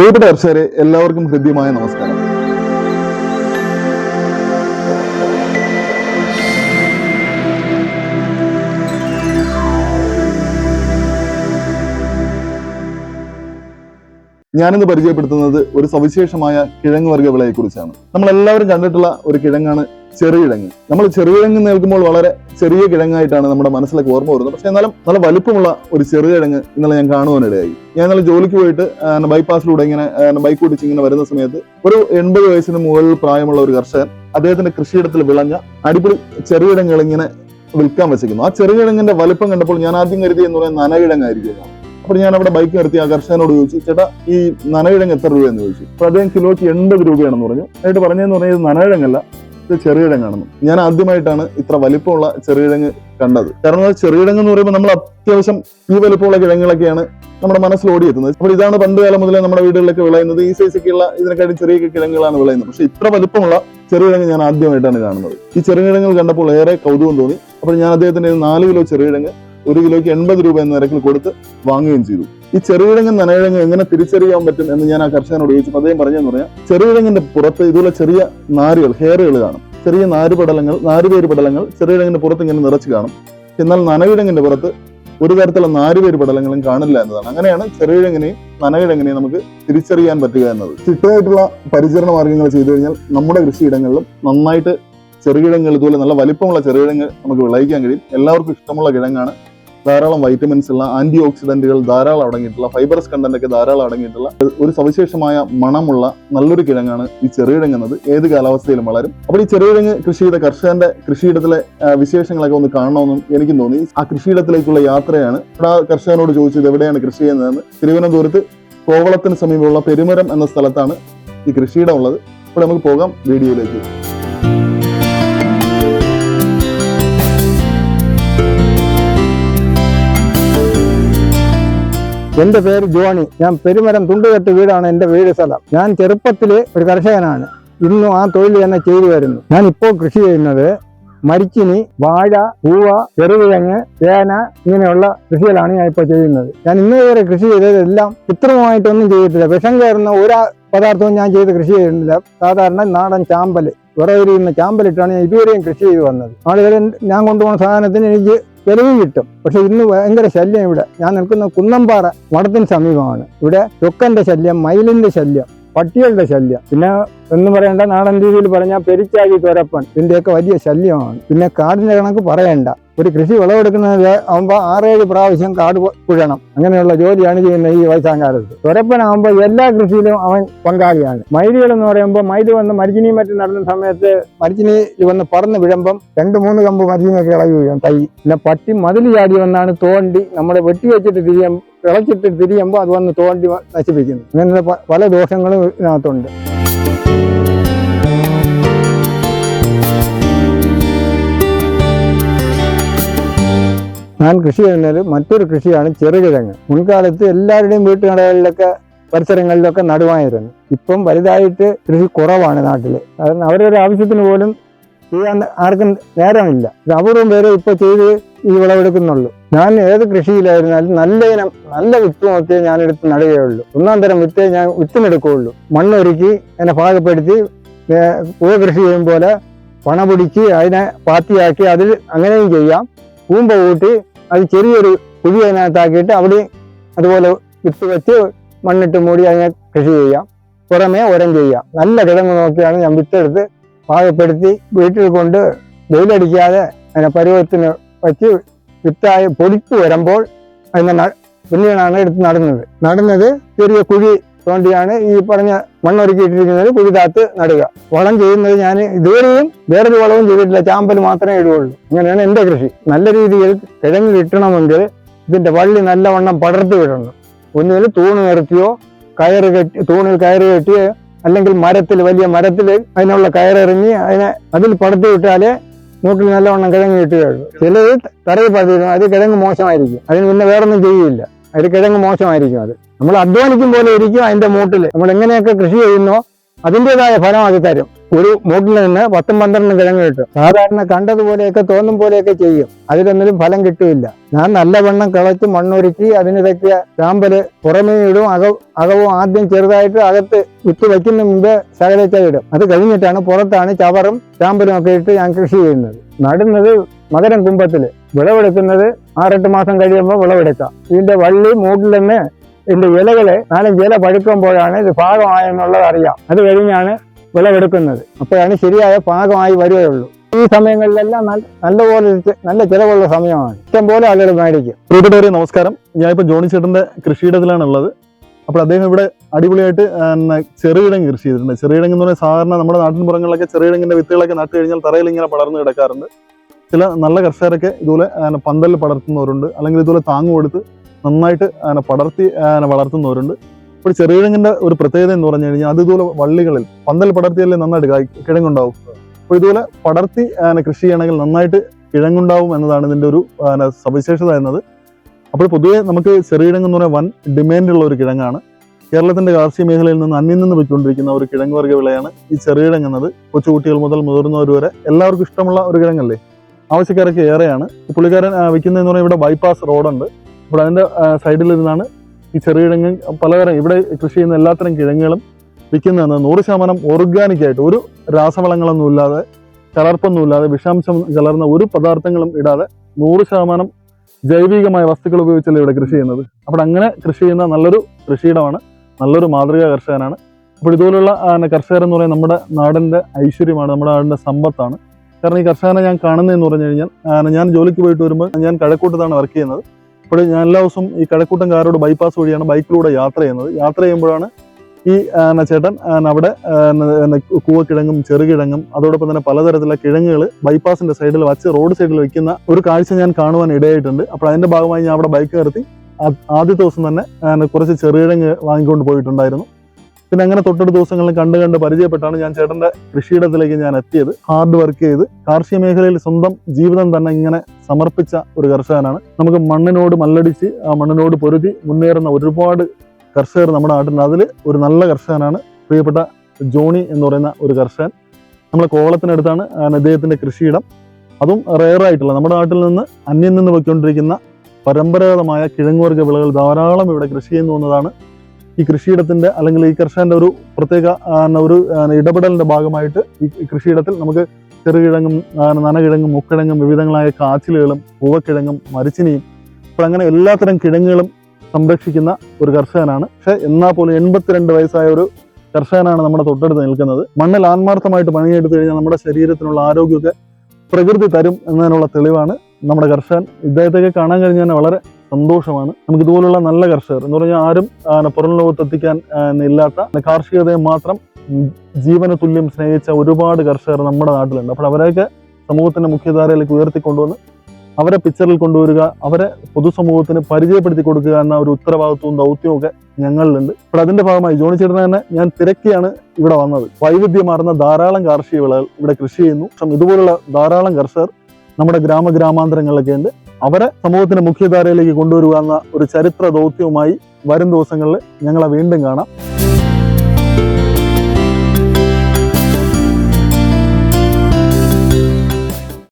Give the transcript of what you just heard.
പ്രിയപ്പെട്ട കർഷകരെ എല്ലാവർക്കും ഹൃദ്യമായ നമസ്കാരം. ഞാനിന്ന് പരിചയപ്പെടുത്തുന്നത് ഒരു സവിശേഷമായ കിഴങ്ങ് വർഗ വിളയെ കുറിച്ചാണ് നമ്മൾ എല്ലാവരും കണ്ടിട്ടുള്ള ഒരു കിഴങ്ങാണ് ചെറുകിഴങ്ങ് നമ്മൾ ചെറുകിഴങ്ങ് കേൾക്കുമ്പോൾ വളരെ ചെറിയ കിഴങ്ങായിട്ടാണ് നമ്മുടെ മനസ്സിലേക്ക് ഓർമ്മ വരുന്നത്. പക്ഷെ എന്നാലും നല്ല വലുപ്പമുള്ള ഒരു ചെറുകിഴങ്ങ് ഇന്നലെ ഞാൻ കാണുവാനിടയായി. ഞാൻ ഇന്നലെ ജോലിക്ക് പോയിട്ട് ബൈപ്പാസിലൂടെ ഇങ്ങനെ ബൈക്ക് ഓടിച്ച് ഇങ്ങനെ വരുന്ന സമയത്ത് ഒരു എൺപത് വയസ്സിന് മുകളിൽ പ്രായമുള്ള ഒരു കർഷകൻ അദ്ദേഹത്തിന്റെ കൃഷിയിടത്തിൽ വിളഞ്ഞ അടിപൊളി ചെറുകിഴങ്ങുകൾ ഇങ്ങനെ വിൽക്കാൻ വെച്ചിരിക്കുന്നു. ആ ചെറുകിഴങ്ങിന്റെ വലുപ്പം കണ്ടപ്പോൾ ഞാൻ ആദ്യം കരുതി എന്ന് പറയുന്ന നനകിഴങ്ങായിരിക്കും. അപ്പോൾ ഞാൻ അവിടെ ബൈക്ക് നിർത്തി ആ കർഷകനോട് ചോദിച്ചു ചേട്ടാ ഈ നനകിഴങ്ങ് എത്ര രൂപയെന്ന് ചോദിച്ചു. അപ്പോൾ അദ്ദേഹം കിലോയ്ക്ക് എൺപത് രൂപയാണെന്ന് പറഞ്ഞു. എന്നിട്ട് പറഞ്ഞതെന്ന് പറഞ്ഞാൽ ഇത് നനകിഴങ്ങല്ല ഇത് ചെറുകിഴങ്ങാണെന്ന് ഞാൻ ആദ്യമായിട്ടാണ് ഇത്ര വലിപ്പമുള്ള ചെറുകിഴങ്ങ് കണ്ടത്. കാരണം ചെറുകിഴങ്ങ് എന്ന് പറയുമ്പോൾ നമ്മൾ അത്യാവശ്യം ഈ വലിപ്പമുള്ള കിഴങ്ങുകളൊക്കെയാണ് നമ്മുടെ മനസ്സിൽ ഓടിയെത്തുന്നത്. അപ്പോൾ ഇതാണ് പണ്ട് കാലം മുതലേ നമ്മുടെ വീടുകളിലൊക്കെ വിളയുന്നത്. ഈ സൈസൊക്കെയുള്ള ഇതിനെക്കാട്ടി ചെറിയ കിഴങ്ങുകളാണ് വിളയുന്നത്. പക്ഷേ ഇത്ര വലിപ്പമുള്ള ചെറുകിഴങ്ങ് ഞാൻ ആദ്യമായിട്ടാണ് കാണുന്നത്. ഈ ചെറുകിഴങ്ങുകൾ കണ്ടപ്പോൾ ഏറെ കൗതുകം തോന്നി. അപ്പോൾ ഞാൻ അദ്ദേഹത്തിന്റെ നാല് കിലോ ചെറുകിഴങ്ങ് ഒരു കിലോയ്ക്ക് എൺപത് രൂപ എന്ന നിരക്കിൽ കൊടുത്ത് വാങ്ങുകയും ചെയ്തു. ഈ ചെറുകിഴങ്ങും നനകിഴങ്ങും എങ്ങനെ തിരിച്ചറിയാൻ പറ്റും എന്ന് ഞാൻ ആ കർഷകനോട് ചോദിച്ചപ്പോൾ അദ്ദേഹം പറഞ്ഞെന്ന് പറയാം ചെറുകിഴങ്ങിന്റെ പുറത്ത് ഇതുപോലെ ചെറിയ നാരുകൾ ഹെയറുകൾ കാണും. ചെറിയ നാരുപടലങ്ങൾ നാരുപേര് പടലങ്ങൾ ചെറുകിഴങ്ങിന്റെ പുറത്ത് ഇങ്ങനെ നിറച്ച് കാണും. എന്നാൽ നനകിഴങ്ങിന്റെ പുറത്ത് ഒരു തരത്തിലുള്ള നാരുപേര് പടലങ്ങളും കാണില്ല എന്നതാണ്. അങ്ങനെയാണ് ചെറുകിഴങ്ങിനെയും നനകിഴങ്ങിനെയും നമുക്ക് തിരിച്ചറിയാൻ പറ്റുക എന്നത്. ചിട്ടയായിട്ടുള്ള പരിചരണ മാർഗങ്ങൾ ചെയ്തു കഴിഞ്ഞാൽ നമ്മുടെ കൃഷിയിടങ്ങളിലും നന്നായിട്ട് ചെറുകിഴങ്ങുകൾ ഇതുപോലെ നല്ല വലിപ്പമുള്ള ചെറുകിഴങ്ങ് നമുക്ക് വിളയിക്കാൻ കഴിയും. എല്ലാവർക്കും ഇഷ്ടമുള്ള കിഴങ്ങാണ് ധാരാളം വൈറ്റമിൻസ് ഉള്ള ആന്റി ഓക്സിഡന്റുകൾ ധാരാളം അടങ്ങിയിട്ടുള്ള ഫൈബറസ് കണ്ടന്റ് ഒക്കെ ധാരാളം അടങ്ങിയിട്ടുള്ള ഒരു സവിശേഷമായ മണമുള്ള നല്ലൊരു കിഴങ്ങാണ് ഈ ചെറുകിഴങ്ങ് എന്നത് ഏത് കാലാവസ്ഥയിലും വളരും. അപ്പോൾ ഈ ചെറുകിഴങ്ങ് കൃഷി ചെയ്ത കർഷകന്റെ കൃഷിയിടത്തിലെ വിശേഷങ്ങളൊക്കെ ഒന്ന് കാണണമെന്നും എനിക്കും തോന്നി. ആ കൃഷിയിടത്തിലേക്കുള്ള യാത്രയാണ്. ആ കർഷകനോട് ചോദിച്ചത് എവിടെയാണ് കൃഷി ചെയ്യുന്നതെന്ന്. തിരുവനന്തപുരത്ത് കോവളത്തിന് സമീപമുള്ള പെരുമരം എന്ന സ്ഥലത്താണ് ഈ കൃഷിയിടം ഉള്ളത്. അപ്പോൾ നമുക്ക് പോകാം വീഡിയോയിലേക്ക്. എന്റെ പേര് ജോണി. ഞാൻ പെരുമരം തുണ്ടുകെട്ട് വീടാണ് എന്റെ വീട് സ്ഥലം. ഞാൻ ചെറുപ്പത്തിൽ ഒരു കർഷകനാണ്. ഇന്നും ആ തൊഴിൽ തന്നെ ചെയ്തു വരുന്നു. ഞാൻ ഇപ്പോൾ കൃഷി ചെയ്യുന്നത് മരിച്ചിനി വാഴ പൂവ ചെറുകിഴങ്ങ് തേന ഇങ്ങനെയുള്ള കൃഷികളാണ് ഞാൻ ഇപ്പോൾ ചെയ്യുന്നത്. ഞാൻ ഇന്നേ വരെ കൃഷി ചെയ്തതെല്ലാം കൃത്രിമമായിട്ടൊന്നും ചെയ്തിട്ടില്ല. വിഷം കയറുന്ന ഒരു പദാർത്ഥവും ഞാൻ ചെയ്ത് കൃഷി ചെയ്യുന്നില്ല. സാധാരണ നാടൻ ചാമ്പൽ വിറവരിയുന്ന ചാമ്പലിട്ടാണ് ഞാൻ ഇതുവരെയും കൃഷി ചെയ്തു വന്നത്. ആളുകൾ ഞാൻ കൊണ്ടുപോകുന്ന സാധനത്തിന് എനിക്ക് ചെലവ് കിട്ടും. പക്ഷെ ഇന്ന് ഭയങ്കര ശല്യം ഇവിടെ. ഞാൻ നിൽക്കുന്ന കുന്നമ്പാറ മഠത്തിന് സമീപമാണ്. ഇവിടെ ചൊക്കന്റെ ശല്യം മയിലിന്റെ ശല്യം പട്ടികളുടെ ശല്യം. പിന്നെ എന്ന് പറയേണ്ട നാടൻ രീതിയിൽ പറഞ്ഞാൽ പെരിച്ചാഴി തുരപ്പൻ ഇതിന്റെയൊക്കെ വലിയ ശല്യമാണ്. പിന്നെ കാടിന്റെ കണക്ക് പറയണ്ട. ഒരു കൃഷി വിളവെടുക്കുന്നത് ആകുമ്പോൾ ആറേഴ് പ്രാവശ്യം കാട് പുഴണം. അങ്ങനെയുള്ള ജോലിയാണ് ചെയ്യുന്നത് ഈ വയസ്സാങ്കാലത്ത്. തുരപ്പനാകുമ്പോൾ എല്ലാ കൃഷിയിലും അവൻ പങ്കാളിയാണ്. മൈലുകൾ എന്ന് പറയുമ്പോൾ മൈൽ വന്ന് മരിച്ചിനി മറ്റും നടന്ന സമയത്ത് മരിച്ചിനി വന്ന് പറന്ന് വിഴുമ്പം രണ്ട് മൂന്ന് കമ്പ് മരിച്ചിനൊക്കെ ഇളകി വീഴും. തൈ. പിന്നെ പട്ടി മതിൽ ചാടി വന്നാണ് തോണ്ടി നമ്മളെ വെട്ടി വെച്ചിട്ട് തിരിയും ഇളച്ചിട്ട് തിരിയുമ്പോൾ അത് വന്ന് തോണ്ടി നശിപ്പിക്കുന്നു. അങ്ങനെ പല ദോഷങ്ങളും ഇതിനകത്തുണ്ട്. ഞാൻ കൃഷി ചെയ്യുന്നതിൽ മറ്റൊരു കൃഷിയാണ് ചെറുകിഴങ്ങ്. മുൻകാലത്ത് എല്ലാവരുടെയും വീട്ടുകടകളിലൊക്കെ പരിസരങ്ങളിലൊക്കെ നടുവായിരുന്നു. ഇപ്പം വലുതായിട്ട് കൃഷി കുറവാണ് നാട്ടിൽ കാരണം അവരൊരു ആവശ്യത്തിന് പോലും ചെയ്യാൻ ആർക്കും നേരമില്ല. അപൂർവം പേരെ ഇപ്പോൾ ചെയ്ത് ഈ വിളവെടുക്കുന്നുള്ളൂ. ഞാൻ ഏത് കൃഷിയിലായിരുന്നാലും നല്ല ഇനം നല്ല വിത്ത് നോക്കിയേ ഞാൻ എടുത്ത് നടുകയുള്ളൂ. ഒന്നാം തരം വിത്തേ ഞാൻ വിത്തിനെടുക്കുകയുള്ളൂ. മണ്ണൊരുക്കി അതിനെ പാകപ്പെടുത്തി പൂവ് കൃഷി ചെയ്യും പോലെ പണ പിടിച്ച് അതിനെ പാത്തിയാക്കി അതിൽ അങ്ങനെയും ചെയ്യാം. കൂമ്പ കൂട്ടി അത് ചെറിയൊരു കുഴി അതിനകത്താക്കിയിട്ട് അവിടെ അതുപോലെ വിത്ത് വെച്ച് മണ്ണിട്ട് മൂടി അതിനെ കൃഷി ചെയ്യാം. പുറമേ ഉരം ചെയ്യാം. നല്ല കിഴങ്ങ് നോക്കിയാണ് ഞാൻ വിത്തെടുത്ത് പാകപ്പെടുത്തി വീട്ടിൽ കൊണ്ട് വെയിലടിക്കാതെ അതിനെ പരുവത്തിന് വച്ച് വിത്തായി പൊടിച്ചു വരുമ്പോൾ അതിനെ പിന്നീടാണ് എടുത്ത് നടുന്നത്. നടുന്നത് ചെറിയ കുഴി തോണ്ടിയാണ് ഈ പറഞ്ഞ മണ്ണൊരുക്കിയിട്ടിരിക്കുന്നത് കുഴിതാത്ത് നടുക. വളം ചെയ്യുന്നത് ഞാൻ ഇതുവരെയും വേറൊരു വളവും ചെയ്തിട്ടില്ല. ചാമ്പൽ മാത്രമേ ഇടുകയുള്ളൂ. അങ്ങനെയാണ് എന്റെ കൃഷി. നല്ല രീതിയിൽ കിഴങ്ങ് കിട്ടണമെങ്കിൽ ഇതിന്റെ വള്ളി നല്ലവണ്ണം പടർത്തി വിടണം. ഒന്നുകിൽ തൂണ് നിർത്തിയോ കയറ് കെട്ടി തൂണിൽ കയറ് കെട്ടിയോ അല്ലെങ്കിൽ മരത്തിൽ വലിയ മരത്തിൽ അതിനുള്ള കയറിറങ്ങി അതിനെ അതിൽ പടർത്തി വിട്ടാലേ മൂട്ടിൽ നല്ലവണ്ണം കിഴങ്ങ് കിട്ടുകയുള്ളൂ. ചിലത് തറയിൽ പടർത്തിടും അത് കിഴങ്ങ് മോശമായിരിക്കും. അതിന് പിന്നെ വേറൊന്നും ചെയ്യില്ല. അതിൽ കിഴങ്ങ് മോശമായിരിക്കും അത്. നമ്മൾ അധ്വാനിക്കും പോലെ ഇരിക്കും അതിന്റെ മൂട്ടിൽ നമ്മൾ എങ്ങനെയൊക്കെ കൃഷി ചെയ്യുന്നോ അതിന്റെതായ ഫലം അത് തരും. ഒരു മൂട്ടിൽ നിന്ന് പത്തും പന്ത്രണ്ടും കിഴങ്ങ് കിട്ടും. സാധാരണ കണ്ടതുപോലെയൊക്കെ തോന്നും പോലെയൊക്കെ ചെയ്യും. അതിലൊന്നിലും ഫലം കിട്ടൂല്ല ഞാൻ നല്ല വെണ്ണം കിളച്ച് മണ്ണൊരുക്കി അതിന് തക്കിയ ചാമ്പൽ പുറമേ ഇടും. അക അകവും ആദ്യം ചെറുതായിട്ട് അകത്ത് വിത്ത് വയ്ക്കുന്ന മുമ്പ് ശകലച്ച ഇടും. അത് കഴിഞ്ഞിട്ടാണ് പുറത്താണ് ചവറും ചാമ്പലും ഒക്കെ ഇട്ട് ഞാൻ കൃഷി ചെയ്യുന്നത്. നടുന്നത് മകരം കുംഭത്തിൽ വിളവെടുക്കുന്നത് ആറെട്ട് മാസം കഴിയുമ്പോൾ വിളവെടുക്കാം. ഇതിന്റെ വള്ളി മൂട്ടിൽ നിന്ന് ഇതിന്റെ ഇലകളെ നാലഞ്ച് ഇല പഴുക്കുമ്പോഴാണ് ഇത് പാകമായെന്നുള്ളത് അറിയാം. അത് കഴിഞ്ഞാണ് വിളവെടുക്കുന്നത്. അപ്പോഴാണ് ശരിയായ പാകമായി വരികയുള്ളൂ. ഈ സമയങ്ങളിലെല്ലാം നല്ല നല്ലപോലെ നല്ല ചിലവുള്ള സമയമാണ്. ഇഷ്ടം പോലെ ആളുകൾ മേടിക്കും. പ്രിയപ്പെട്ടവരെ നമസ്കാരം. ഞാനിപ്പോൾ ജോണി ചേട്ടന്റെ കൃഷിയിടത്തിലാണ് ഉള്ളത് അപ്പോൾ അദ്ദേഹം ഇവിടെ അടിപൊളിയായിട്ട് ചെറുകിടങ്ങ് കൃഷി ചെയ്തിട്ടുണ്ട്. ചെറുകിഴങ്ങ് എന്ന് പറഞ്ഞാൽ സാധാരണ നമ്മുടെ നാട്ടിൻ പുറങ്ങളിലൊക്കെ ചെറുകിഴങ്ങിന്റെ വിത്തുകളൊക്കെ നട്ട് കഴിഞ്ഞാൽ തറയിൽ ഇങ്ങനെ പടർന്ന് കിടക്കാറുണ്ട്. ചില നല്ല കർഷകരൊക്കെ ഇതുപോലെ പന്തലിൽ പടർത്തുന്നവരുണ്ട്. അല്ലെങ്കിൽ ഇതുപോലെ താങ്ങ് കൊടുത്ത് നന്നായിട്ട് അങ്ങനെ പടർത്തി അങ്ങനെ വളർത്തുന്നവരുണ്ട്. ഇപ്പോൾ ചെറുകിഴങ്ങിന്റെ ഒരു പ്രത്യേകത എന്ന് പറഞ്ഞു കഴിഞ്ഞാൽ അത് ഇതുപോലെ വള്ളികളിൽ പന്തൽ പടർത്തിയല്ലേ നന്നായിട്ട് കായ് കിഴങ്ങുണ്ടാവും. അപ്പോൾ ഇതുപോലെ പടർത്തി അങ്ങനെ കൃഷി ചെയ്യണമെങ്കിൽ നന്നായിട്ട് കിഴങ്ങുണ്ടാവും എന്നതാണ് ഇതിന്റെ ഒരു സവിശേഷത എന്നത്. അപ്പോൾ പൊതുവെ നമുക്ക് ചെറുകിഴങ്ങ് എന്ന് പറഞ്ഞാൽ വൻ ഡിമാൻഡുള്ള ഒരു കിഴങ്ങാണ്. കേരളത്തിന്റെ കാർഷിക മേഖലയിൽ നിന്ന് അന്യം നിന്ന് പോയിക്കൊണ്ടിരിക്കുന്ന ഒരു കിഴങ്ങ് വർഗ വിളയാണ് ഈ ചെറുകിഴങ്ങ് എന്നത്. കൊച്ചുകുട്ടികൾ മുതൽ മുതിർന്നവർ വരെ എല്ലാവർക്കും ഇഷ്ടമുള്ള ഒരു കിഴങ്ങല്ലേ? ആവശ്യക്കാരൊക്കെ ഏറെയാണ്. പുള്ളിക്കാരൻ വയ്ക്കുന്നതെന്ന് പറഞ്ഞാൽ ഇവിടെ ബൈപ്പാസ് റോഡുണ്ട്. അപ്പോൾ അതിന്റെ സൈഡിൽ ഇരുന്നാണ് ഈ ചെറുകിഴങ്ങ് പലതരം ഇവിടെ കൃഷി ചെയ്യുന്ന എല്ലാത്തരം കിഴങ്ങുകളും വിൽക്കുന്നതെന്ന് നൂറ് ശതമാനം ഓർഗാനിക് ആയിട്ട് ഒരു രാസവളങ്ങളൊന്നും ഇല്ലാതെ കലർപ്പൊന്നും ഇല്ലാതെ വിഷാംശം കലർന്ന ഒരു പദാർത്ഥങ്ങളും ഇടാതെ നൂറ് ശതമാനം ജൈവികമായ വസ്തുക്കൾ ഉപയോഗിച്ചല്ലേ ഇവിടെ കൃഷി ചെയ്യുന്നത്. അപ്പോൾ അങ്ങനെ കൃഷി ചെയ്യുന്ന നല്ലൊരു കൃഷിയിടമാണ് നല്ലൊരു മാതൃകാ കർഷകനാണ്. അപ്പോൾ ഇതുപോലുള്ള കർഷകരെന്ന് പറയുന്നത് നമ്മുടെ നാടിന്റെ ഐശ്വര്യമാണ് നമ്മുടെ നാടിന്റെ സമ്പത്താണ്. കാരണം ഈ കർഷകനെ ഞാൻ കാണുന്നതെന്ന് പറഞ്ഞു കഴിഞ്ഞാൽ ഞാൻ ജോലിക്ക് പോയിട്ട് വരുമ്പോൾ ഞാൻ കഴക്കൂട്ടത്താണ് വർക്ക് ചെയ്യുന്നത്. അപ്പോൾ ഞാൻ എല്ലാ ദിവസവും ഈ കഴക്കൂട്ടംകാരോട് ബൈപ്പാസ് വഴിയാണ് ബൈക്കിലൂടെ യാത്ര ചെയ്യുന്നത്. യാത്ര ചെയ്യുമ്പോഴാണ് ഈ ചേട്ടൻ അവിടെ കൂവക്കിഴങ്ങും ചെറുകിഴങ്ങും അതോടൊപ്പം തന്നെ പലതരത്തിലുള്ള കിഴങ്ങുകൾ ബൈപ്പാസിന്റെ സൈഡിൽ വച്ച് റോഡ് സൈഡിൽ വെക്കുന്ന ഒരു കാഴ്ച ഞാൻ കാണുവാൻ ഇടയായിട്ടുണ്ട്. അപ്പോൾ അതിന്റെ ഭാഗമായി ഞാൻ അവിടെ ബൈക്ക് നിർത്തി. ആദ്യ ദിവസം തന്നെ കുറച്ച് ചെറുകിഴങ്ങ് വാങ്ങിക്കൊണ്ട് പോയിട്ടുണ്ടായിരുന്നു. പിന്നെ അങ്ങനെ തൊട്ടടുത്ത ദിവസങ്ങളിൽ കണ്ട് കണ്ട് പരിചയപ്പെട്ടാണ് ഞാൻ ചേട്ടന്റെ കൃഷിയിടത്തിലേക്ക് ഞാൻ എത്തിയത്. ഹാർഡ് വർക്ക് ചെയ്ത് കാർഷിക മേഖലയിൽ സ്വന്തം ജീവിതം തന്നെ ഇങ്ങനെ സമർപ്പിച്ച ഒരു കർഷകനാണ്. നമുക്ക് മണ്ണിനോട് മല്ലടിച്ച് ആ മണ്ണിനോട് പൊരുതി മുന്നേറുന്ന ഒരുപാട് കർഷകർ നമ്മുടെ നാട്ടിൽ അതിൽ ഒരു നല്ല കർഷകനാണ് പ്രിയപ്പെട്ട ജോണി എന്ന് പറയുന്ന ഒരു കർഷകൻ. നമ്മൾ കോവളത്തിനടുത്താണ് അദ്ദേഹത്തിന്റെ കൃഷിയിടം. അതും റെയർ ആയിട്ടുള്ള നമ്മുടെ നാട്ടിൽ നിന്ന് അന്യം നിന്ന് പോയിക്കൊണ്ടിരിക്കുന്ന പരമ്പരാഗതമായ കിഴങ്ങുവർഗ വിളകൾ ധാരാളം ഇവിടെ കൃഷി ചെയ്യുന്നു എന്നതാണ് ഈ കൃഷിയിടത്തിന്റെ അല്ലെങ്കിൽ ഈ കർഷകന്റെ ഒരു പ്രത്യേക ഒരു ഇടപെടലിന്റെ ഭാഗമായിട്ട് ഈ കൃഷിയിടത്തിൽ നമുക്ക് ചെറുകിഴങ്ങും നനകിഴങ്ങും മുക്കിഴങ്ങും വിവിധങ്ങളായ കാച്ചിലുകളും പൂവക്കിഴങ്ങും മരിച്ചിനിയും അപ്പോൾ അങ്ങനെ എല്ലാത്തരം കിഴങ്ങുകളും സംരക്ഷിക്കുന്ന ഒരു കർഷകനാണ്. പക്ഷേ എന്നാൽ പോലും എൺപത്തിരണ്ട് വയസ്സായ ഒരു കർഷകനാണ് നമ്മുടെ തൊട്ടടുത്ത് നിൽക്കുന്നത്. മണ്ണിൽ ആത്മാർത്ഥമായിട്ട് പണിയെടുത്തു കഴിഞ്ഞാൽ നമ്മുടെ ശരീരത്തിനുള്ള ആരോഗ്യമൊക്കെ പ്രകൃതി തരും എന്നതിനുള്ള തെളിവാണ് നമ്മുടെ കർഷകൻ. ഇദ്ദേഹത്തെയൊക്കെ കാണാൻ കഴിഞ്ഞാൽ വളരെ സന്തോഷമാണ്. നമുക്ക് ഇതുപോലുള്ള നല്ല കർഷകർ എന്ന് പറഞ്ഞാൽ ആരും പുറം ലോകത്ത് എത്തിക്കാൻ ഇല്ലാത്ത കാർഷികതയെ മാത്രം ജീവന തുല്യം സ്നേഹിച്ച ഒരുപാട് കർഷകർ നമ്മുടെ നാട്ടിലുണ്ട്. അപ്പോൾ അവരെയൊക്കെ സമൂഹത്തിന്റെ മുഖ്യധാരയിലേക്ക് ഉയർത്തിക്കൊണ്ടുവന്ന് അവരെ പിക്ചറിൽ കൊണ്ടുവരിക അവരെ പൊതുസമൂഹത്തിന് പരിചയപ്പെടുത്തി കൊടുക്കുക എന്ന ഒരു ഉത്തരവാദിത്വവും ദൗത്യവും ഒക്കെ ഞങ്ങളിലുണ്ട്. അപ്പോൾ അതിന്റെ ഭാഗമായി ജോണി ചേട്ടനെ തന്നെ ഞാൻ തിരക്കിയാണ് ഇവിടെ വന്നത്. വൈവിധ്യമാർന്ന ധാരാളം കാർഷിക വിളകൾ ഇവിടെ കൃഷി ചെയ്യുന്നു. പക്ഷേ ഇതുപോലുള്ള ധാരാളം കർഷകർ നമ്മുടെ ഗ്രാമ ഗ്രാമാന്തരങ്ങളിലൊക്കെ ഉണ്ട്. അവരെ സമൂഹത്തിന്റെ മുഖ്യധാരയിലേക്ക് കൊണ്ടുവരിക എന്ന ഒരു ചരിത്ര ദൗത്യവുമായി വരും ദിവസങ്ങളിൽ ഞങ്ങളെ വീണ്ടും കാണാം.